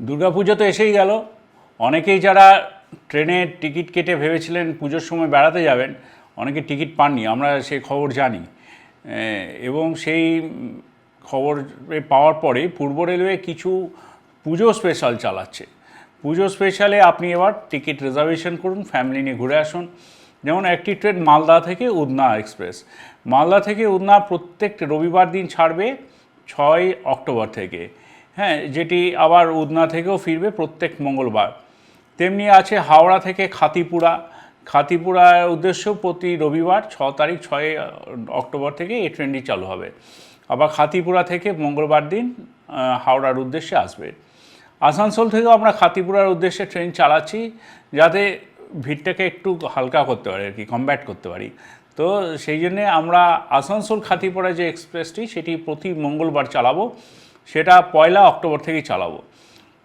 দুর্গাপুজো তো এসেই গেল। অনেকেই যারা ট্রেনের টিকিট কেটে ভেবেছিলেন পুজোর সময় বেড়াতে যাবেন, অনেকে টিকিট পাননি, আমরা সেই খবর জানি। এবং সেই খবর পাওয়ার পরে পূর্ব রেলওয়ে কিছু পুজো স্পেশাল চালাচ্ছে। পুজো স্পেশালে আপনি এবার টিকিট রিজার্ভেশন করুন ফ্যামিলি নিয়ে ঘুরে আসুন। যেমন একটি ট্রেন মালদা থেকে উদনা এক্সপ্রেস মালদা থেকে উদনা প্রত্যেক রবিবার দিন ছাড়বে ছয় অক্টোবর থেকে। হ্যাঁ যেটি আবার উদনা থেকেও ফিরবে প্রত্যেক মঙ্গলবার। তেমনি আছে হাওড়া থেকে খাতিপুরা। খাতিপুরার উদ্দেশ্য প্রতি রবিবার ছ তারিখ ছয় অক্টোবর থেকে এই ট্রেনটি চালু হবে। আবার খাতিপুরা থেকে মঙ্গলবার দিন হাওড়ার উদ্দেশ্যে আসবে। আসানসোল থেকেও আমরা খাতিপুরার উদ্দেশ্যে ট্রেন চালাচ্ছি যাতে ভিড়টাকে একটু হালকা করতে পারি আর কি কমব্যাট করতে পারি। তো সেই জন্যে আমরা আসানসোল খাতিপুরা যে এক্সপ্রেসটি সেটি প্রতি মঙ্গলবার চালাবো। সেটা পয়লা অক্টোবর থেকেই চালাবো।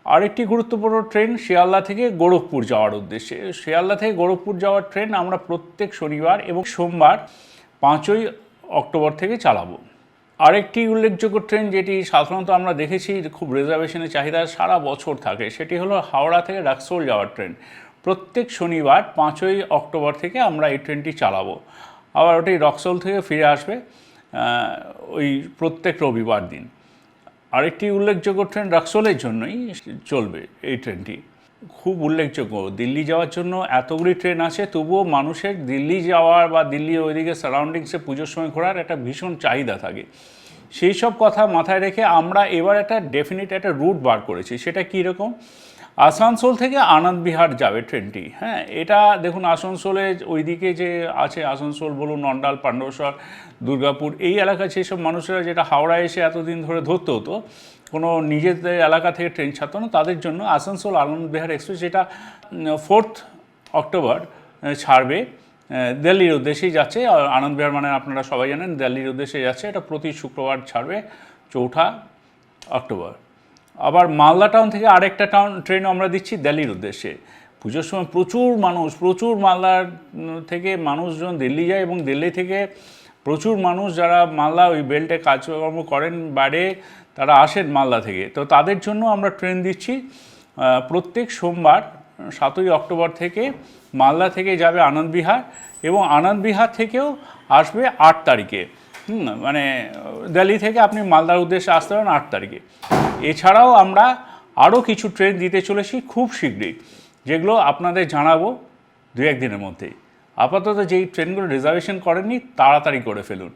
আরেকটি গুরুত্বপূর্ণ ট্রেন শিয়ালদা থেকে গোরখপুর যাওয়ার উদ্দেশ্যে। শিয়ালদা থেকে গোরখপুর যাওয়ার ট্রেন আমরা প্রত্যেক শনিবার এবং সোমবার পাঁচই অক্টোবর থেকে চালাবো। আরেকটি উল্লেখযোগ্য ট্রেন যেটি সাধারণত আমরা দেখেছি খুব রিজার্ভেশনের চাহিদা সারা বছর থাকে, সেটি হলো হাওড়া থেকে রাক্সোল যাওয়ার ট্রেন। প্রত্যেক শনিবার পাঁচই অক্টোবর থেকে আমরা এই ট্রেনটি চালাবো। আবার ওটি রক্সোল থেকে ফিরে আসবে ওই প্রত্যেক রবিবার দিন। আরেকটি উল্লেখযোগ্য ট্রেন রাক্সোলের জন্যই চলবে এই ট্রেনটি খুব উল্লেখযোগ্য, দিল্লি যাওয়ার জন্য এতগুলি ট্রেন আছে, তবুও মানুষের দিল্লি যাওয়ার বা দিল্লি ওইদিকে সারাউন্ডিংসে পুজোর সময় ঘোরার একটা ভীষণ চাহিদা থাকে। সেই সব কথা মাথায় রেখে আমরা এবার একটা ডেফিনিট একটা রুট বার করেছি। সেটা কী রকম আসানসোল থেকে আনন্দ বিহার যাবে ট্রেনটি। হ্যাঁ এটা দেখুন আসানসোলে ওইদিকে যে আছে আসানসোল, বলুন নন্ডাল পাণ্ডবসর দুর্গাপুর, এই এলাকায় যেসব মানুষেরা যেটা হাওড়ায় এসে এতদিন ধরে ধরতে হতো, কোনো নিজেদের এলাকা থেকে ট্রেন ছাড়তো না, তাদের জন্য আসানসোল আনন্দ বিহার এক্সপ্রেস যেটা ফোর্থ অক্টোবর ছাড়বে দিল্লির উদ্দেশ্যেই যাচ্ছে আনন্দ বিহার মানে আপনারা সবাই জানেন, দিল্লির উদ্দেশ্যে যাচ্ছে, এটা প্রতি শুক্রবার ছাড়বে, চৌঠা অক্টোবর। আবার মালদা টাউন থেকে আরেকটা টাউন ট্রেন আমরা দিচ্ছি দিল্লির উদ্দেশ্যে। পুজোর সময় প্রচুর মানুষ, প্রচুর মালদার থেকে মানুষজন দিল্লি যায় এবং দিল্লি থেকে প্রচুর মানুষ যারা মালদা ওই বেল্টে কাজকর্ম করেন বাইরে, তারা আসেন মালদা থেকে। তো তাদের জন্য আমরা ট্রেন দিচ্ছি প্রত্যেক সোমবার, সাতই অক্টোবর থেকে মালদা থেকে যাবে আনন্দবিহার এবং আনন্দবিহার থেকেও আসবে আট তারিখে। হুম, মানে দিল্লি থেকে আপনি মালদার উদ্দেশ্যে আসতে পারেন আট তারিখে। এছাড়াও আমরা আরও কিছু ট্রেন দিতে চলেছি খুব শীঘ্রই যেগুলো আপনাদের জানাব দু একদিনের মধ্যেই। আপাতত যেই ট্রেনগুলো রিজার্ভেশন করেননি তাড়াতাড়ি করে ফেলুন।